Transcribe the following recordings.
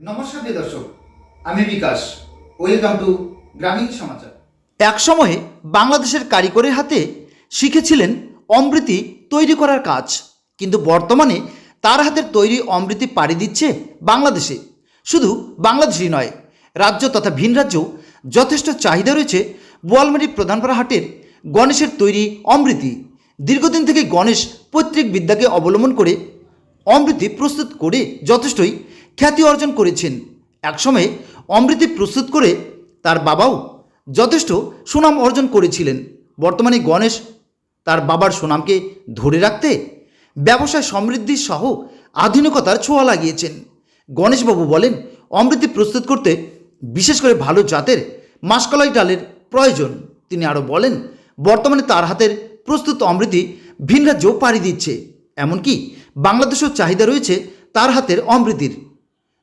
নমস্কার প্রিয় দর্শক, আমি বিকাশ। ওয়েলকাম টু গ্রামীণ সমাচার এক সময়ে বাংলাদেশের কারিগরের হাতে শিখেছিলেন অমৃতি তৈরি করার কাজ, কিন্তু বর্তমানে তার হাতের তৈরি অমৃতি পাড়ি দিচ্ছে বাংলাদেশে। শুধু বাংলাদেশই নয়, রাজ্য তথা ভিন রাজ্যেও যথেষ্ট চাহিদা রয়েছে বোয়ালমারি প্রধানপাড়া হাটের গণেশের তৈরি অমৃতি। দীর্ঘদিন থেকে গণেশ পৈতৃক বিদ্যাকে অবলম্বন করে অমৃতি প্রস্তুত করে যথেষ্টই খ্যাতি অর্জন করেছেন। একসময়ে অমৃতি প্রস্তুত করে তার বাবাও যথেষ্ট সুনাম অর্জন করেছিলেন। বর্তমানে গণেশ তার বাবার সুনামকে ধরে রাখতে ব্যবসায় সমৃদ্ধি সহ আধুনিকতার ছোঁয়া লাগিয়েছেন। গণেশবাবু বলেন, অমৃতি প্রস্তুত করতে বিশেষ করে ভালো জাতের মাসকলাই ডালের প্রয়োজন। তিনি আরও বলেন, বর্তমানে তার হাতের প্রস্তুত অমৃতি ভিন রাজ্যেও পাড়ি দিচ্ছে। এমনকি বাংলাদেশেও চাহিদা রয়েছে তার হাতের অমৃতির।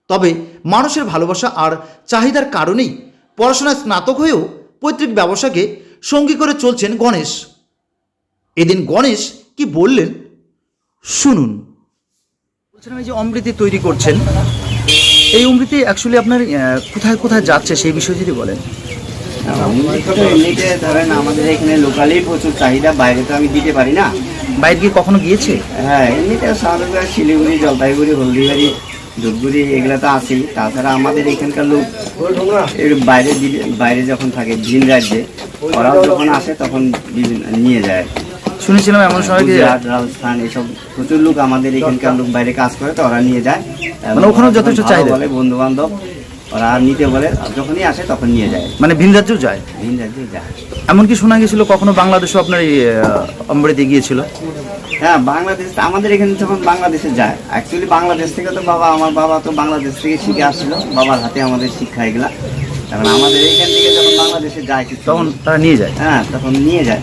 তবে মানুষের ভালোবাসা আর চাহিদার কারণেই পড়াশোনায় স্নাতক হয়েও পৈতৃক ব্যবসাকে সঙ্গী করে চলছেন গণেশ। এদিন গণেশ কি বললেন? শুনুন। বলছিলাম এই যে অমৃতি তৈরি করছেন, এই অমৃতি অ্যাকচুয়ালি আপনার কোথায় কোথায় যাচ্ছে সেই বিষয়ে যদি বলেন। এমনিতে ধরেন আমাদের এখানে লোকালেই প্রচুর চাহিদা বাইরে তো আমি দিতে পারি না বাইরে কি কখনো গিয়েছে? হ্যাঁ এমনিতে সাধারণত শিলিগুড়ি জলপাইগুড়ি হলদিবাড়ি ধূপগুড়ি এগুলো তো আছেই। তাছাড়া আমাদের এখানকার লোক এর বাইরে বাইরে যখন থাকে ভিন রাজ্যে ওরাও যখন আসে তখন নিয়ে যায় শুনেছিলাম এমন সময় রাজস্থান এসব প্রচুর লোক আমাদের এখানকার লোক বাইরে কাজ করে তো ওরা নিয়ে যায়। মানে ওখানেও যথেষ্ট চাহিদা। বন্ধু বান্ধব ওরা নিতে বলে যখনই আসে তখন নিয়ে যায়। মানে ভিন রাজ্যেও যায়? ভিন রাজ্যে যায়। এমনকি শোনা গেছিল কখনো বাংলাদেশও আপনার এই আহ, গিয়েছিল? হ্যাঁ বাংলাদেশ আমাদের এখানে যখন বাংলাদেশে যায় অ্যাকচুয়ালি বাংলাদেশ থেকে তো বাবা আমার বাবা তো বাংলাদেশ থেকে শিখে আসছিল। বাবার হাতে আমাদের শিক্ষা এগুলা। তখন আমাদের এইখান থেকে যখন বাংলাদেশে যায় তখন তারা নিয়ে যায়? হ্যাঁ তখন নিয়ে যায়।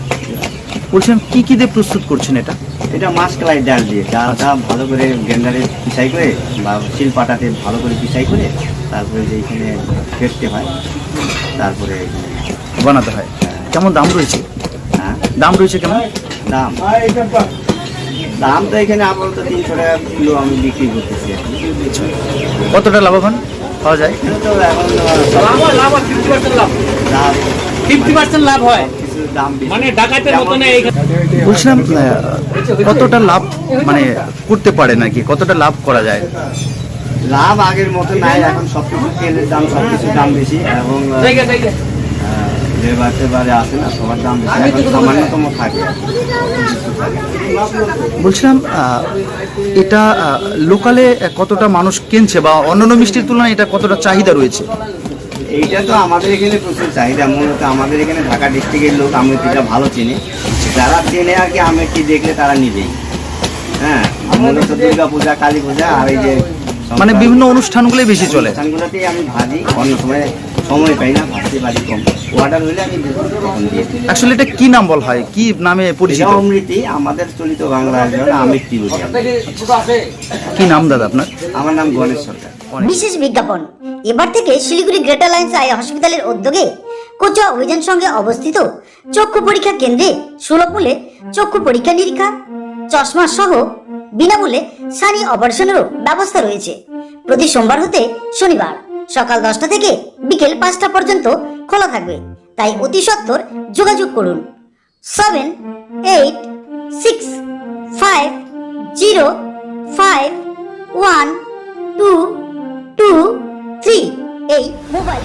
বলছিলাম কি কি দিয়ে প্রস্তুত করছেন এটা? এটা মাছ মাসকলাই ডাল দিয়ে ডালটা ভালো করে গ্যান্ডারে পিসাই করে বা শিলপাটাতে ভালো করে পিসাই করে তারপরে যে এখানে ফেটতে হয় তারপরে বানাতে হয়। কেমন দাম রয়েছে? হ্যাঁ? দাম রয়েছে কেমন? দাম। দাম তো এখানে আপাতত তিনশো টাকা কিলো আমি বিক্রি করতেছি। কতটা লাভবান পাওয়া যায়? ফিফটি পার্সেন্ট লাভ হয়। মানে ডাকাতের মতো না বলছিলাম কতটা লাভ মানে করতে পারে নাকি? কতটা লাভ করা যায়? লাভ আগের মতো নাই এখন সব কিছু তেলের দাম সব কিছুর দাম বেশি এবং লেবার টেবারে আসে না সবার দাম বেশি এখন সামান্যতম থাকে। বলছিলাম এটা লোকালে কতটা মানুষ কিনছে বা অন্যান্য মিষ্টির তুলনায় এটা কতটা চাহিদা রয়েছে? এইটা তো আমাদের এখানে প্রচুর চাহিদা মূলত আমাদের এখানে ঢাকা ডিস্ট্রিক্টের লোক আমেটিটা ভালো চেনে যারা চেনে আর কি আমেটি দেখলে তারা নিজেই হ্যাঁ মূলত দুর্গা পূজা কালী পূজা আর এই যে মানে বিভিন্ন অনুষ্ঠানগুলোই বেশি চলে। অনুষ্ঠানগুলোতেই আমি ভাজি অন্য সময় সময় পাই না পারি কম। অর্ডার হলে আমি তখন দিয়ে দিই। অ্যাকচুয়ালি এটা কি নাম বলা হয়? কি নামে পরিচিত? এটা অমৃতি আমাদের চলিত বাংলা বলি। কি নাম দাদা আপনার? আমার নাম গণেশ সরকার। বিশেষ বিজ্ঞাপন। এবার থেকে শিলিগুড়ি গ্রেটার লাইন্স আই হসপিটালের উদ্যোগে কোচা অভিযান সঙ্গে অবস্থিত চক্ষু পরীক্ষা কেন্দ্রে সুলভ মূল্যে চক্ষু পরীক্ষা নিরীক্ষা চশমা সহ বিনামূল্যে সানি অপারেশনেরও ব্যবস্থা রয়েছে। প্রতি সোমবার হতে শনিবার। সকাল দশটা থেকে বিকেল পাঁচটা পর্যন্ত খোলা থাকবে। তাই অতি সত্বর যোগাযোগ করুন। Seven eight six five zero five one two two three এই মোবাইল